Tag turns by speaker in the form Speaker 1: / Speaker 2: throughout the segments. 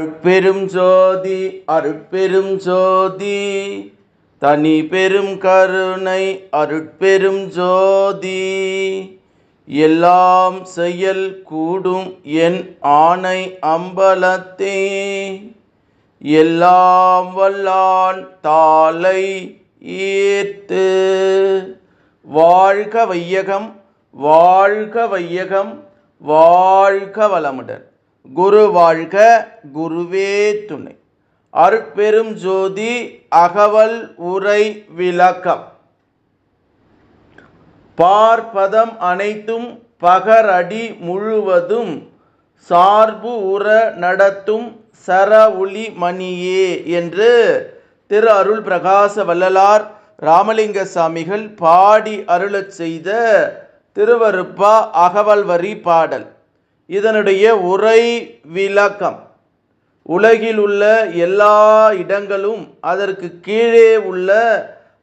Speaker 1: அருட்பெரும் ஜோதி அருட்பெரும் ஜோதி. தனி பெரும் கருணை அருட்பெரும் ஜோதி. எல்லாம் செயல் கூடும் என் ஆணை அம்பலத்தே. எல்லாம் வல்லான் தாளை ஈர்த்து வாழ்க வையகம் வாழ்க வையகம் வாழ்க வளமுடன். குரு வாழ்க குருவே துணை. அருட்பெரும் ஜோதி அகவல் உரை விளக்கம். பார்ப்பதம் அனைத்தும் பகரடி முழுவதும் சார்பு உற நடத்தும் சர ஒளி மணியே என்று திரு அருள் பிரகாச வள்ளலார் ராமலிங்க சாமிகள் பாடி அருளச் செய்த திருவருப்பா அகவல் வரி பாடல். இதனுடைய உரை விளக்கம். உலகில் உள்ள எல்லா இடங்களும் அதற்கு கீழே உள்ள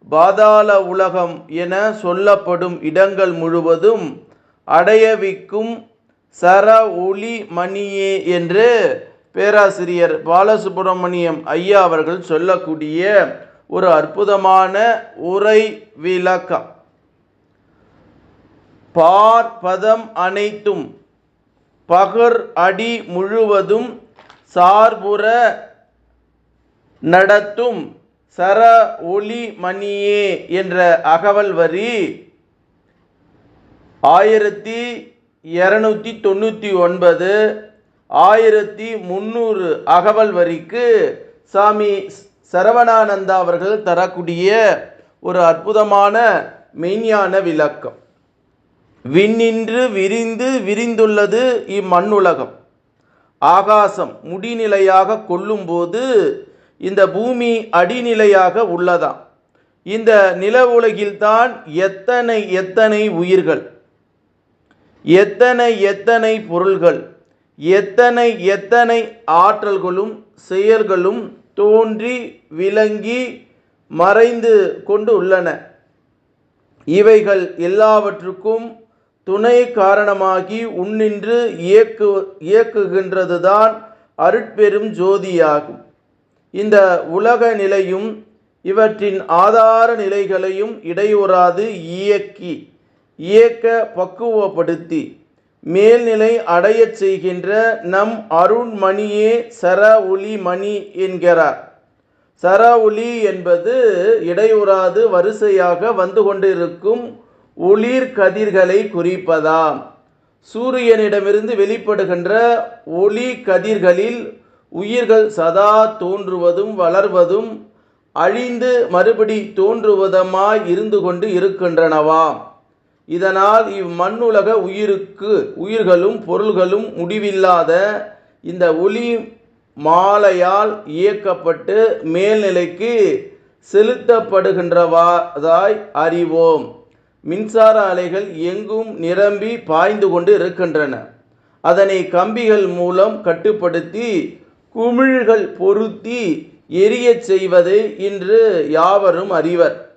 Speaker 1: பாதாள உலகம் என சொல்லப்படும் இடங்கள் முழுவதும் அடையவிக்கும் சர ஒளி மணியே என்று பேராசிரியர் பாலசுப்பிரமணியம் ஐயா அவர்கள் சொல்லக்கூடிய ஒரு அற்புதமான உரை விளக்கம். பார்ப்பதம் அனைத்தும் பகர் அடி முழுவதும் சார்புற நடத்தும் சர ஒளி மணியே என்ற அகவல் வரி ஆயிரத்தி இரநூத்தி தொண்ணூற்றி ஒன்பது ஆயிரத்தி முந்நூறு அகவல் வரிக்கு சாமி சரவணானந்தா அவர்கள் தரக்கூடிய ஒரு அற்புதமான மெய்ஞான விளக்கம். விண்ணின்று விரிந்து விரிந்துள்ளது இம்மண்ணுலகம். ஆகாசம் முடிநிலையாக கொள்ளும்போது இந்த பூமி அடிநிலையாக உள்ளதாம். இந்த நில உலகில்தான் எத்தனை எத்தனை உயிர்கள் எத்தனை எத்தனை பொருள்கள் எத்தனை எத்தனை ஆற்றல்களும் செயல்களும் தோன்றி விளங்கி மறைந்து கொண்டு உள்ளன. இவைகள் எல்லாவற்றுக்கும் துணை காரணமாகி உன்னின்று இயக்கு இயக்குகின்றதுதான் அருட்பெரும் ஜோதியாகும். இந்த உலக நிலையும் இவற்றின் ஆதார நிலைகளையும் இடையூறாது இயக்கி இயக்க பக்குவப்படுத்தி மேல்நிலை அடையச் செய்கின்ற நம் அருண்மணியே சர ஒளி மணி என்கிறார். சர ஒளி என்பது இடையூறாது வரிசையாக வந்து கொண்டிருக்கும் ஒளிர் கதிர்களை குறிப்பதாம். சூரியனிடமிருந்து வெளிப்படுகின்ற ஒளி கதிர்களில் உயிர்கள் சதா தோன்றுவதும் வளர்வதும் அழிந்து மறுபடி தோன்றுவதமாய் இருந்து கொண்டு இருக்கின்றனவாம் இதனால் இம்மண்ணுலக உயிருக்கு உயிர்களும் பொருள்களும் முடிவில்லாத இந்த ஒளி மாலையால் இயக்கப்பட்டு மேல்நிலைக்கு செலுத்தப்படுகின்றவாதாய் அறிவோம். மின்சார அலைகள் எங்கும் நிரம்பி பாய்ந்து கொண்டு இருக்கின்றன. அதனை கம்பிகள் மூலம் கட்டுப்படுத்தி குமிழ்கள் பொருத்தி எரியச் செய்வது இன்று யாவரும் அறிவர்.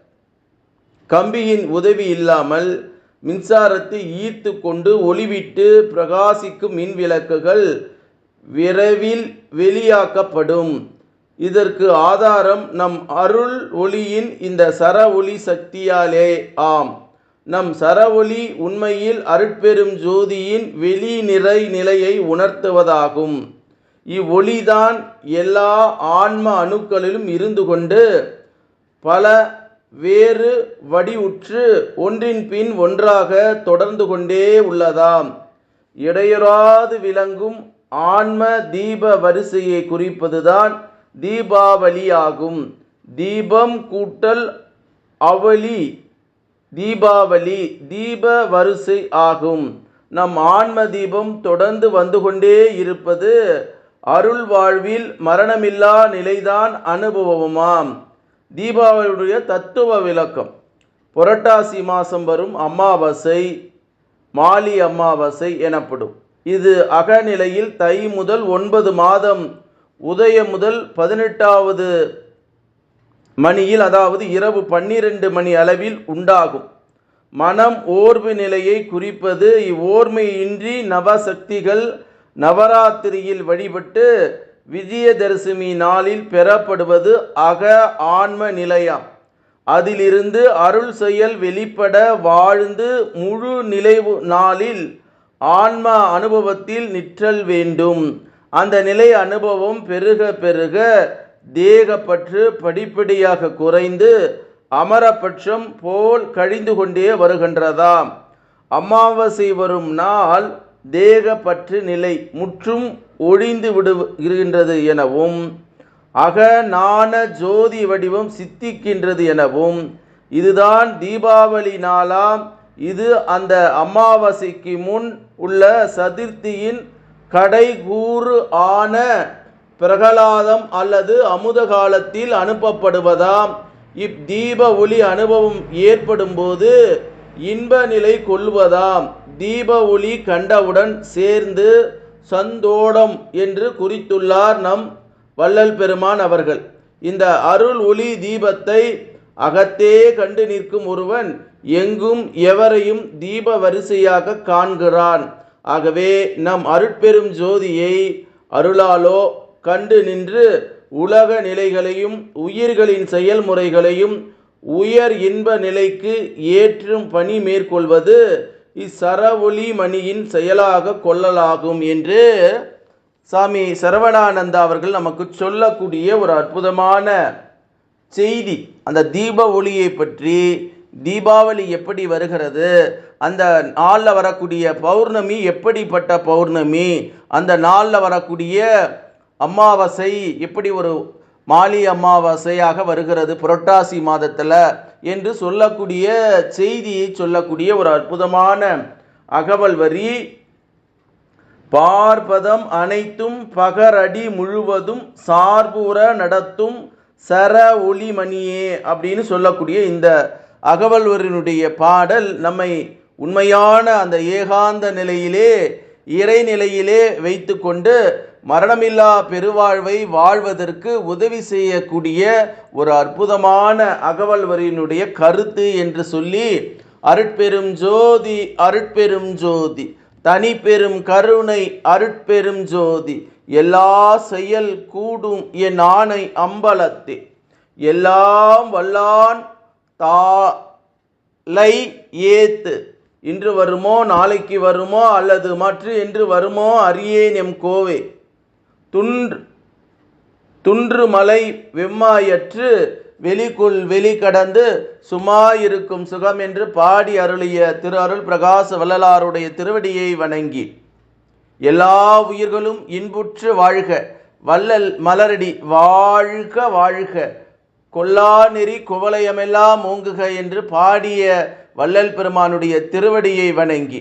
Speaker 1: கம்பியின் உதவி இல்லாமல் மின்சாரத்தை ஈர்த்து கொண்டு ஒளிவிட்டு பிரகாசிக்கும் மின் விளக்குகள் விரைவில் வெளியாக்கப்படும். இதற்கு ஆதாரம் நம் அருள் ஒளியின் இந்த சர ஒளி சக்தியாலே ஆம். நம் சரவொளி உண்மையில் அருட்பெரும் ஜோதியின் வெளி நிறை நிலையை உணர்த்துவதாகும். இவ்வொளிதான் எல்லா ஆன்ம அணுக்களிலும் இருந்து கொண்டு பல வேறு வடிவுற்று ஒன்றின் பின் ஒன்றாக தொடர்ந்து கொண்டே உள்ளதாம். இடையறாது விளங்கும் ஆன்ம தீப வரிசையை குறிப்பதுதான் தீபாவளியாகும். தீபம் கூட்டல் அவளி தீபாவளி தீப வரிசை ஆகும். நம் ஆன்ம தீபம் தொடர்ந்து வந்து கொண்டே இருப்பது அருள் வாழ்வில் மரணமில்லா நிலைதான் அனுபவமாம். தீபாவளியுடைய தத்துவ விளக்கம். புரட்டாசி மாதம் வரும் அமாவாசை மாலி அமாவாசை எனப்படும். இது அகநிலையில் தை முதல் ஒன்பது மாதம் உதயம் முதல் பதினெட்டாவது மணியில் அதாவது இரவு பன்னிரண்டு மணி அளவில் உண்டாகும். மனம் ஓர்வு நிலையை குறிப்பது இவ்வோர்மையின்றி நவசக்திகள் நவராத்திரியில் வழிபட்டு விஜயதரிசுமி நாளில் பெறப்படுவது அக ஆன்ம நிலையம். அதிலிருந்து அருள் செயல் வெளிப்பட வாழ்ந்து முழு நிலைவு நாளில் ஆன்ம அனுபவத்தில் நிற்றல் வேண்டும். அந்த நிலை அனுபவம் பெருக பெருக தேகப்பற்று படிப்படியாக குறைந்து அமரபட்சம் போல் கழிந்து கொண்டே வருகின்றதாம். அமாவாசை வரும் நாள் தேகப்பற்று நிலை முற்றும் ஒழிந்து விடுகின்றது எனவும் அகநாண ஜோதி வடிவம் சித்திக்கின்றது எனவும் இதுதான் தீபாவளி நாளாம். இது அந்த அமாவாசைக்கு முன் உள்ள சதுர்த்தியின் கடைகூறு ஆன பிரகலாதம் அல்லது அமுத காலத்தில் அனுப்பப்படுவதாம் இத்தீப ஒளி அனுபவம் ஏற்படும்போது இன்ப நிலை கொள்வதாம் தீப ஒளி கண்டவுடன் சேர்ந்து சந்தோடம் என்று குறித்துள்ளார் நம் வள்ளல் பெருமான் அவர்கள். இந்த அருள் ஒளி தீபத்தை அகத்தே கண்டு நிற்கும் ஒருவன் எங்கும் எவரையும் தீப வரிசையாக காண்கிறான். ஆகவே நம் அருட்பெரும் ஜோதியை அருளாலோ கண்டு நின்று உலக நிலைகளையும் உயிர்களின் செயல்முறைகளையும் உயர் இன்ப நிலைக்கு ஏற்றும் பணி மேற்கொள்வது இச்சரவொளி மணியின் செயலாக கொள்ளலாகும் என்று சாமி சரவணானந்தா அவர்கள் நமக்கு சொல்லக்கூடிய ஒரு அற்புதமான செய்தி. அந்த தீப ஒளியை பற்றி தீபாவளி எப்படி வருகிறது அந்த நாளில் வரக்கூடிய பௌர்ணமி எப்படிப்பட்ட பௌர்ணமி அந்த நாளில் வரக்கூடிய அமாவாசை எப்படி ஒரு மாலி அமாவாசையாக வருகிறது புரட்டாசி மாதத்தில் என்று சொல்லக்கூடிய செய்தியை சொல்லக்கூடிய ஒரு அற்புதமான அகவல் வரி. பார்ப்பதம் அனைத்தும் பகரடி முழுவதும் சார்புற நடத்தும் சர ஒளிமணியே அப்படின்னு சொல்லக்கூடிய இந்த அகவல்வரினுடைய பாடல் நம்மை உண்மையான அந்த ஏகாந்த நிலையிலே இறைநிலையிலே வைத்துக்கொண்டு மரணமில்லா பெருவாழ்வை வாழ்வதற்கு உதவி செய்யக்கூடிய ஒரு அற்புதமான அகவல்வரியினுடைய கருத்து என்று சொல்லி அருட்பெரும் ஜோதி அருட்பெரும் ஜோதி தனி பெரும் கருணை அருட்பெரும் ஜோதி எல்லா செயல் கூடும் என் ஆணை அம்பலத்தே. எல்லாம் வல்லான் தாலை ஏத்து. இன்று வருமோ நாளைக்கு வருமோ அல்லது மற்ற என்று வருமோ அறியேன் எம் கோவே. துன்று. துன்று மலை வெம்மாயற்று வெளிக்குள் வெளி கடந்து சுமாயிருக்கும் சுகம் என்று பாடி அருளிய திரு அருள் பிரகாச வள்ளலாருடைய திருவடியை வணங்கி. எல்லா உயிர்களும் இன்புற்று வாழ்க வள்ளல் மலரடி வாழ்க வாழ்க கொல்லா நெறி குவலயமெல்லாம் ஓங்குக என்று பாடிய வள்ளல் பெருமானுடைய திருவடியை வணங்கி.